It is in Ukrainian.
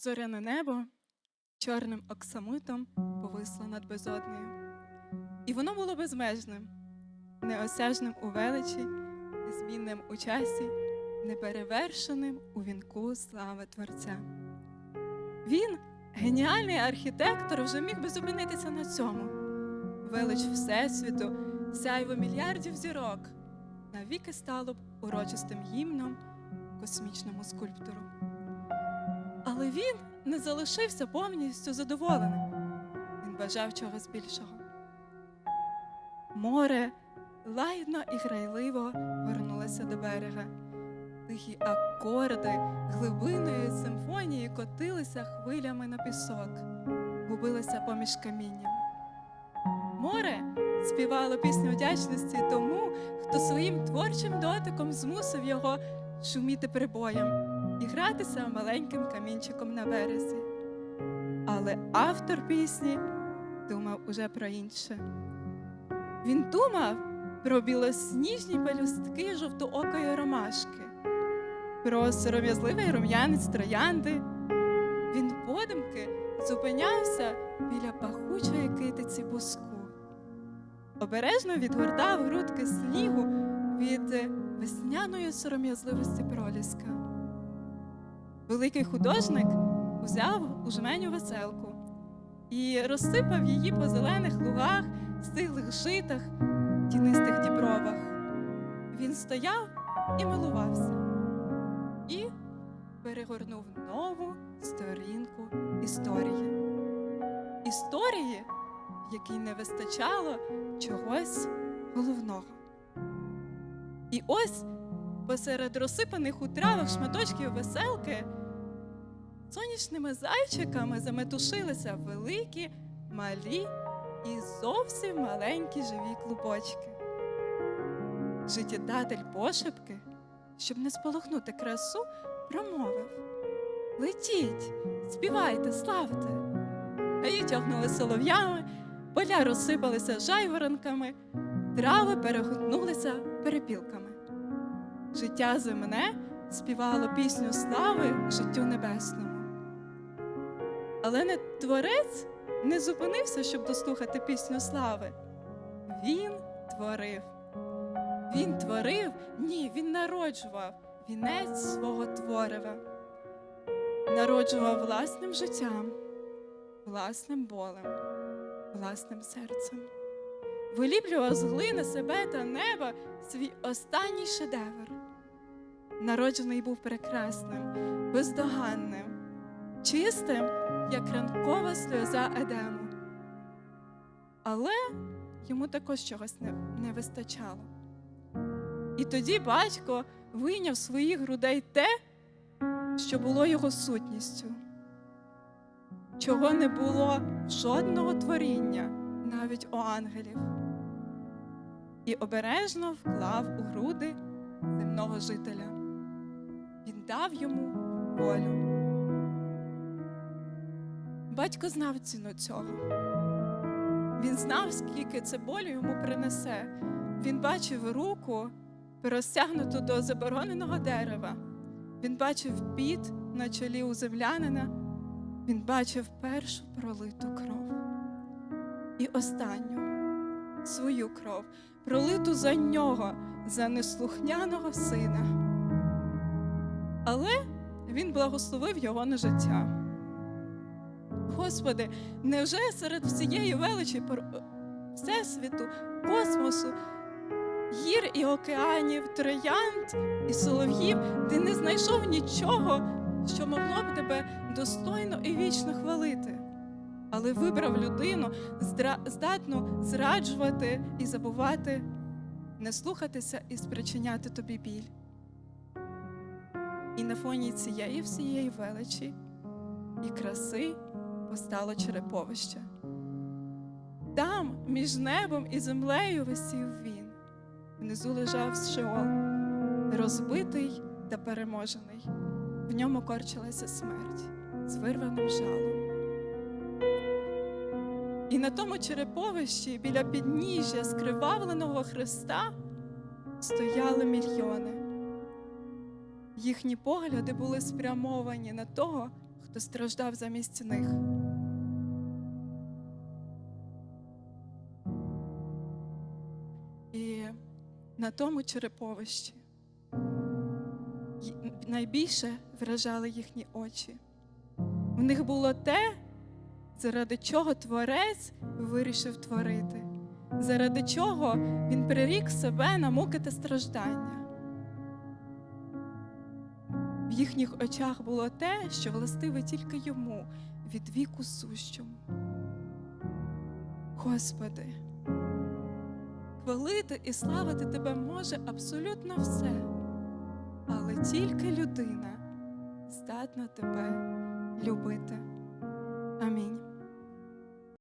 Зоряне небо чорним оксамитом повисло над безоднею. І воно було безмежним, неосяжним у величі, незмінним у часі, неперевершеним у вінку слави Творця. Він, геніальний архітектор, вже міг би зупинитися на цьому. Велич Всесвіту, сяйво мільярдів зірок, навіки стало б урочистим гімном космічному скульптору. Але він не залишився повністю задоволеним. Він бажав чогось більшого. Море лагідно і грайливо горнулося до берега. Тихі акорди глибинної симфонії котилися хвилями на пісок, губилися поміж каміннями. Море співало пісню вдячності тому, хто своїм творчим дотиком змусив його шуміти прибоєм і гратися маленьким камінчиком на березі. Але автор пісні думав уже про інше. Він думав про білосніжні пелюстки жовтоокої ромашки, про сором'язливий рум'янець троянди. Він подумки зупинявся біля пахучої китиці буску. Обережно відгортав грудки снігу від весняної сором'язливості проліска. Великий художник узяв у жменю веселку і розсипав її по зелених лугах, стиглих житах, тінистих дібровах. Він стояв і милувався і перегорнув нову сторінку історії. Історії, в якій не вистачало чогось головного. І ось посеред розсипаних у травах шматочків веселки сонячними зайчиками заметушилися великі, малі і зовсім маленькі живі клубочки. Життєдатель пошепки, щоб не сполохнути красу, промовив Летіть, співайте, славте. Гаї тягнули солов'ями, поля розсипалися жайворонками, трави перегукнулися перепілками. Життя земне співало пісню слави життю небесному. Але не творець не зупинився, щоб дослухати пісню слави. Він творив. Він творив, ні, він народжував вінець свого творива. Народжував власним життям, власним болем, власним серцем. Виліплював з глини себе та неба свій останній шедевр. Народжений був прекрасним, бездоганним, чистим, як ранкова сльоза Едему. Але йому також чогось не, не вистачало. І тоді батько вийняв своїх грудей те, що було його сутністю, чого не було жодного творіння, навіть у ангелів, і обережно вклав у груди земного жителя. Він дав йому волю. Батько знав ціну цього. Він знав, скільки це болю йому принесе. Він бачив руку, простягнуту до забороненого дерева. Він бачив піт на чолі у землянина. Він бачив першу пролиту кров. І останню свою кров, пролиту за нього, за неслухняного сина. Але він благословив його на життя. Господи, невже серед всієї величі Всесвіту, космосу, гір і океанів, троянд і солов'їв, ти не знайшов нічого, що могло б тебе достойно і вічно хвалити, але вибрав людину, здатну зраджувати і забувати, не слухатися і спричиняти тобі біль. І на фоні цієї всієї величі і краси постало череповище. Там, між небом і землею, висів він. Внизу лежав Шеол, розбитий та переможений. В ньому корчилася смерть з вирваним жалом. І на тому череповищі біля підніжжя скривавленого Христа стояли мільйони. Їхні погляди були спрямовані на того, хто страждав замість них. І на тому череповищі найбільше вражали їхні очі. В них було те, заради чого творець вирішив творити, заради чого він прирік себе на муки та страждання. В їхніх очах було те, що властиве тільки йому від віку сущому. Господи, хвалити і славити Тебе може абсолютно все, але тільки людина здатна Тебе любити. Амінь.